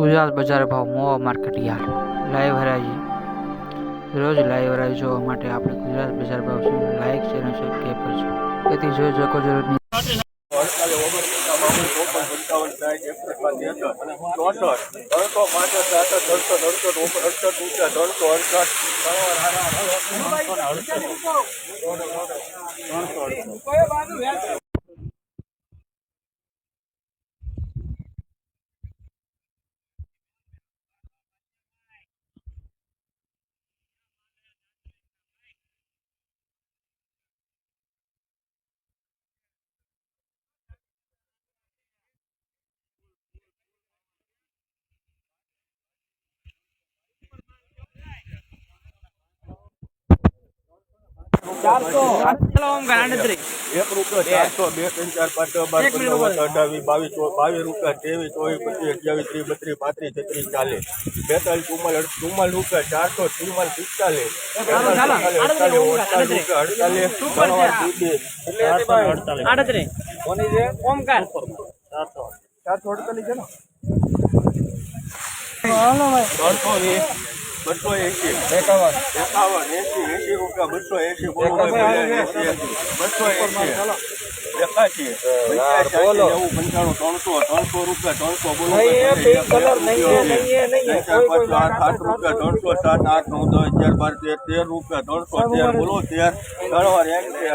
ગુજરાત બજાર ભાવ મોવા market yard live હરાજી. રોજ લાઈવ હરાજી જોવા માટે આપણે ગુજરાત બજાર ભાવ શું લાઈક છે અને સબસ્ક્રાઈબ કરજો. તેથી જોઈ શકો જરૂર નહીં અડતાલીસ ઓગણપચાસ બાવન ચોપન પંચાવન સાઠ એકસઠ બાદ ત્રેસઠ ચોસઠ ત્રણસો પાંસઠ સાસઠ ત્રણસો ત્રણસો ઓગણ અડસઠ અડસઠ એક રૂપિયો ચારસો બે ત્રણ ચાર પાંચ છ બાર પંદર વીસ અઢાવીસ બાવીસ બાવીસ રૂપિયા ત્રેવીસ ચોવીસ પચીસ અઠ્યાવીસ ત્રીસ બત્રીસ પાંત્રીસ છત્રીસ ચાલીસ. બેતાલીસ ચુમ્માલીસ ચુમ્માલીસ રૂપિયા ચારસો ચુમ્માલીસ પિસ્તાલીસ. અડતાલીસ અડતાલીસ. ચારસો અડતાલીસ. છે? ને? ત્રણસો વીસ. બસો એસી એકાવન. એકાવન એસી એસી રૂપિયા બસો એસી બોલો બસો એસી એકાશી પંચાણું ત્રણસો ત્રણસો રૂપિયા ત્રણસો બોલો સાત રૂપિયા ત્રણસો સાત આઠ નવ દસ અગિયાર બાર તેર તેર રૂપિયા ત્રણસો તેર બોલો તેર. ત્રણ વાર એક છે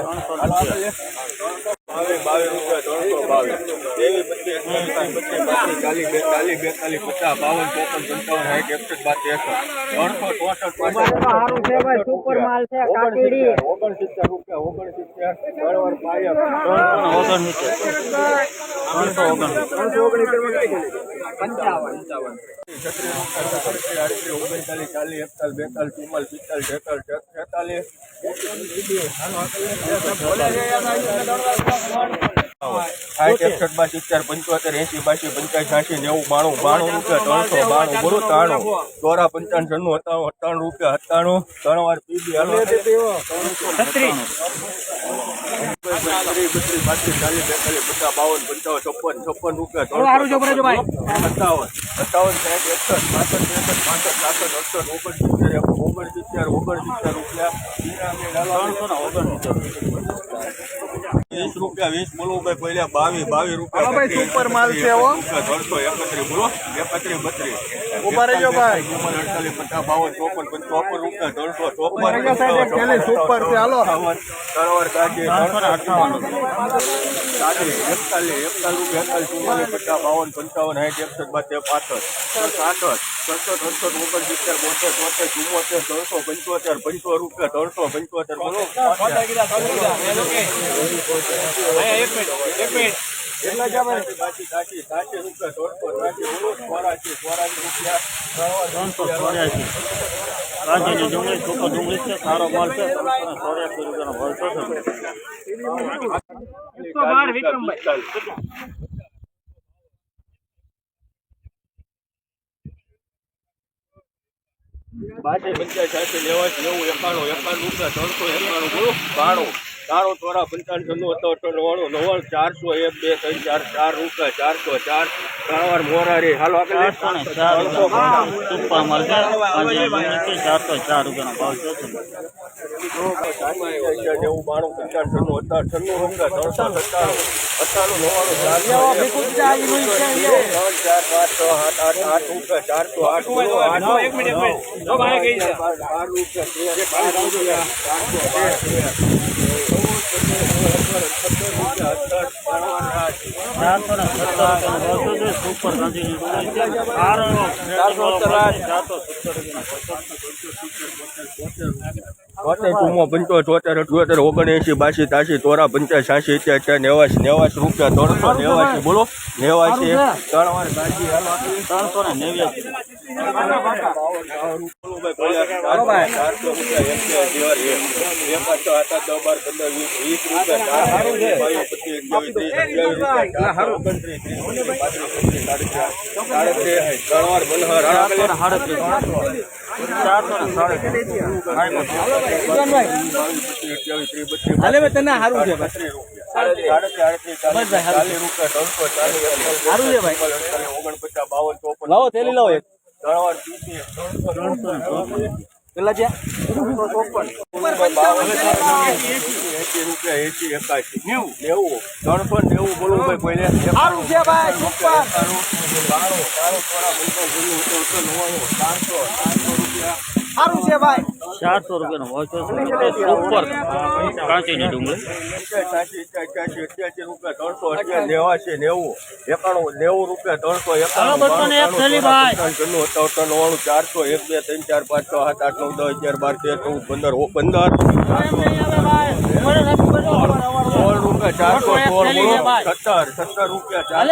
બાવીસ રૂપિયા ત્રણસો બાવીસ. ત્રેવીસ પચીસ એકતાલીસ પચીસ પાંત્રીસ ચાલીસ બેતાલીસ બેતાલીસ પચાસ બાવન ચોપન પંચાવન સાઠ એકસઠ બાર ત્રેસઠ ત્રણસો ચોસઠ સારું છે ભાઈ સુપર માલ છે ઓગણસિત્તેર રૂપિયા. ઓગણસિત્તેર ત્રણ વાર પાયક ત્રણસો ઓગણસિત્તેર ત્રણસો ઓગણચાલીસ ચાલીસ એકતાલીસ બેતાલીસ ચુમ્માલીસ પિસ્તાલીસ છેતાલીસ છેતાલીસ સાઠ એકસઠ સિત્તેર પંચોતેર એસી બાસી પંચાસ છ્યાસી નેવું બાણું બાણું રૂપિયા ત્રણસો બાણું બોલો ત્રાણું ચોરા પંચાવન છન્નું સત્તાણું અઠ્ઠાણું રૂપિયા સત્તાણું ત્રણ વાર પીબી હાલો. બત્રીસ બત્રીસ પાંત્રીસ ચાલીસ બેતાલીસ પચાસ બાવન પંચાવન છપ્પન છપ્પન રૂપિયા ત્રણસો સત્તાવન. સત્તાવન સાઠ એકસઠ પાસઠ ત્રેસઠ પાંસઠ સાસઠ અડસઠ ઓગણસિત્તેર ઓગણસિત્તેર ઓગણસિત્તેર રૂપિયા. વીસ રૂપિયા વીસ બોલો ભાઈ પહેલા બાવીસ બાવીસ રૂપિયા સુપર માલ છે બોલો એકત્રીસ બત્રીસ. ઊભા રહેજો ભાઈ. પચાસ બાવન ચોપન પંચોપન રૂપિયા ત્રણસો ચોપન. સુપર છે હાલો. ત્રણ કાઢી ત્રણસો અઠાવન. ચાલીસ એકતાલીસ એકતાલીસ એકતાલીસ ચુમ્માલીસ પચાસ બાવન પંચાવન સાઠ એકસઠ બાર પાસઠ સાસઠ છસો ત્રણસો ઓગણસિત્તેર બોતેર તોતેર ચુમ્મોતેર ત્રણસો પંચોતેર પંચો રૂપિયા ત્રણસો પંચોતેર બોલો. કેટલા છે ભાઈ સાચી સાચી સાચી રૂપિયા દોઢસો સાચી બોલો ચોરાશી ચોરાશી રૂપિયા ત્રણસો ચોર્યાસી રાજ્યની ડુંગળી સૂકો ડુંગળી છે સારો માલ છે ત્રણસો ચોર્યાસી રૂપિયાનો ભાવ છે બાર વિક્રમભાઈ. બાસી પંચાસ સાસી નેવાસી નેવું એકાણું એકાણું રૂપિયા ત્રણસો એકાણું બોલો બાણું. બાણું ચોરા પંચાવન હતો તો નવ્વાણું નવ્વાણું ચારસો એક બે ત્રણ ચાર ચાર રૂપિયા ચારસો ચાર. ત્રણ વાર મોરારી હાલો ચારસો ચાર રૂપિયાનો ભાવ છે નેવું બાણું પંચાવન છન્નું અઠાવન છન્નું રૂપિયા ત્રણસો સત્તાણું અઠ્ઠાણું નવ્વાણું ત્રણ ચાર પાંચ છ સાત આઠ આઠ રૂપિયા ચારસો આઠ. બાર રૂપિયા ચારસો ચારસો સત્તર ચારસો સત્તર ચોતેર ચુમ્મો પંચો ચોતેર અઠ્યોતેર ઓગણએંસી બાસી તાસી તોરા પંચાસ છ્યાસી અત્યારે નેવાસી નેવાસી રૂપિયા ત્રણસો નેવાસી બોલો નેવાસી ત્રણ. ત્રણસો ને નેવ્યાસી પંદર ત્રણ વાર બનહર હાલો તને સારું છે લાવો, થેલી લાવો એક. નેવું નેવું ત્રણસો નેવું બોલવું ભાઈ કોઈને સારું છે ભાઈ સુપર ચારસો ચારસો રૂપિયાનો ભાવ છે. સુપર કાંચીની ડુંગળી. સાચી અઠ્યાસી અઠ્યાસી રૂપિયા ત્રણસો નેવાસી નેવું એકાણું નેવું રૂપિયા ત્રણસો એકાણું ભાઈ. નવ્વાણું ચારસો એક બે ત્રણ ચાર પાંચ છ સાત આઠ નવ દસ અગિયાર બાર તેર ચૌદ પંદર પંદર. સોળ રૂપિયા ચારસો સોળ છે ભાઈ. સત્તર સત્તર રૂપિયા ચારસો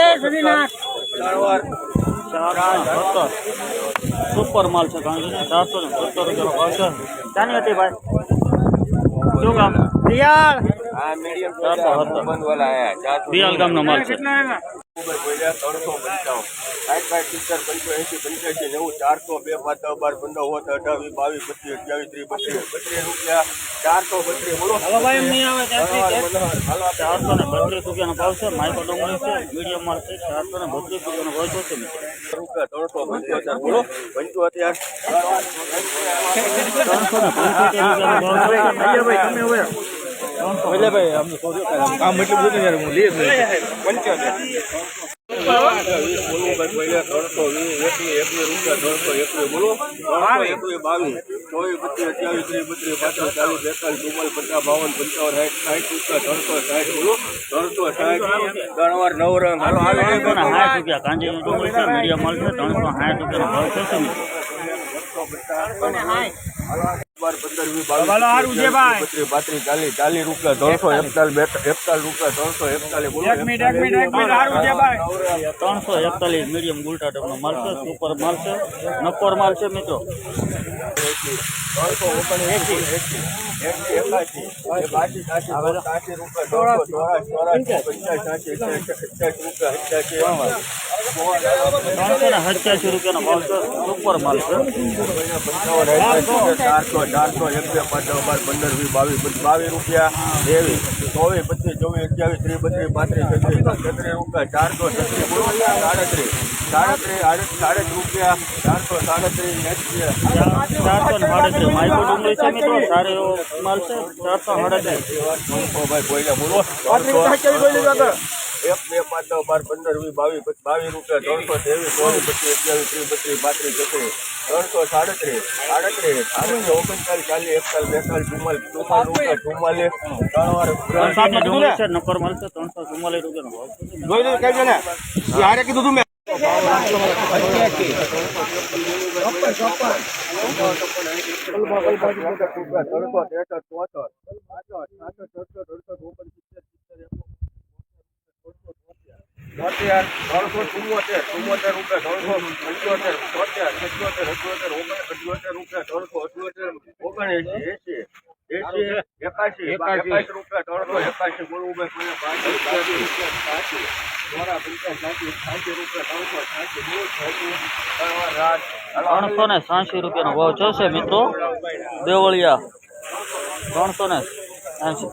સત્તર. સુપર માલ છે કાંચી ચારસો ને સત્તર રૂપિયાનો ભાવ છે. ચાની હતી ભાઈ. શું કામ? દિયાળ દિયાળ ગામનો માલ છે. ત્રણસો પંચાવન સાઠ સાઠ સિત્તેર પંચ્યાસી પંચ્યાસી નેવું ચારસો બે પાંચ બાર પંદર હોત અઢાવીસ બાવીસ પચીસ અઠ્યાવીસ ત્રીસ બત્રીસ બત્રીસ રૂપિયા ચારસો બત્રીસ બોલો હવે ભાઈ એમ નહીં આવે મનોહર, મનોહર. હાલો આપણે ચારસો ને બત્રીસ રૂપિયાનો ભાવ છે માઇકો ડુંગળી છે મીડિયમ માલ છે ચારસો ને બત્રીસ રૂપિયાનો ભાવ છે રૂપિયા ત્રણસો પંચોતેર બોલો પંચોતેર ત્રણસો ને પંચોતેર રૂપિયાનો ભાવ છે ત્રણસો વીસ એકવીસ એકવીસ રૂપિયા ત્રણસો એકવીસ બોલો. ત્રણસો એકવીસ બાવીસ ચોવીસ પચીસ અઠ્યાવીસ ત્રીસ બત્રીસ પાંત્રીસ ચાલીસ બેતાલીસ ચુમ્માલીસ પચાસ બાવન પંચાવન સાઠ સાઠ રૂપિયા ત્રણસો સાઠ બોલો. ત્રણસો સાઠ ત્રણ વાર નવ રંગ હાલો ત્રણસો જાય સાઠ રૂપિયા ત્રણસો સાઠ રૂપિયાનો ભાવ છે ત્રણસો એકતાલીસ મીડિયમ ગુલટા માલ છે સુપર માલ છે નકોર છે મિત્રો. ત્રણસો ઓગણએંસી ત્રણસો ને સુપર માલ ચારસો ચારસો એક બે પાંચ બાર પંદર વીસ બાવીસ બાવીસ રૂપિયા ત્રેવીસ ચોવીસ પચીસ ચોવીસ અઠ્યાવીસ ત્રીસ બત્રીસ પાંત્રીસ છત્રીસ છત્રીસ રૂપિયા ચારસો છત્રીસ સાડત્રીસ. સાડત્રીસ સાડત્રીસ રૂપિયા ચારસો સાડત્રીસ ચારસો ને સાડત્રીસ માઇકો ડુંગળી છે મિત્રો. સારો એવો માલ છે. ચારસો સાડત્રીસ ભાઈ એક બે પાંચ દસ બાર પંદર વીસ બાવીસ બાવીસ રૂપિયા ત્રણસો ત્રેવીસ ચોવીસ પચીસ અઠ્યાવીસ ત્રીસ બત્રીસ પાંત્રીસ છત્રીસ ત્રણસો સાડત્રીસ સાડત્રીસ. સાડત્રીસ ઓગણચાલીસ ચાલીસ એકતાલીસ બેતાલીસ ચુમ્માલીસ ચુમ્માલીસ રૂપિયા ચુમ્માલીસ. ત્રણ વાર ત્રણસો ચુમ્માલીસ રૂપિયાનો ભાવ જોઈ લો કઈ ને કીધું તું મેં ત્રણસો રૂપિયા ત્રણસો પંચોતેર તોતેર સત્યોતેર અઠ્યોતેર ઓગણ અઠ્યોતેર રૂપિયા ત્રણસો અઠ્યોતેર ઓગણએંસી એસી એસી એકાશી એકાશી. રૂપિયા ત્રણસો એકાશી બોલવું ભાઈ કોઈને પાંચ રૂપિયા ત્રણસો બહુ ને રૂપિયાનો ભાવ છે મિત્રો. દેવળિયા. ત્રણસો ને સાંસી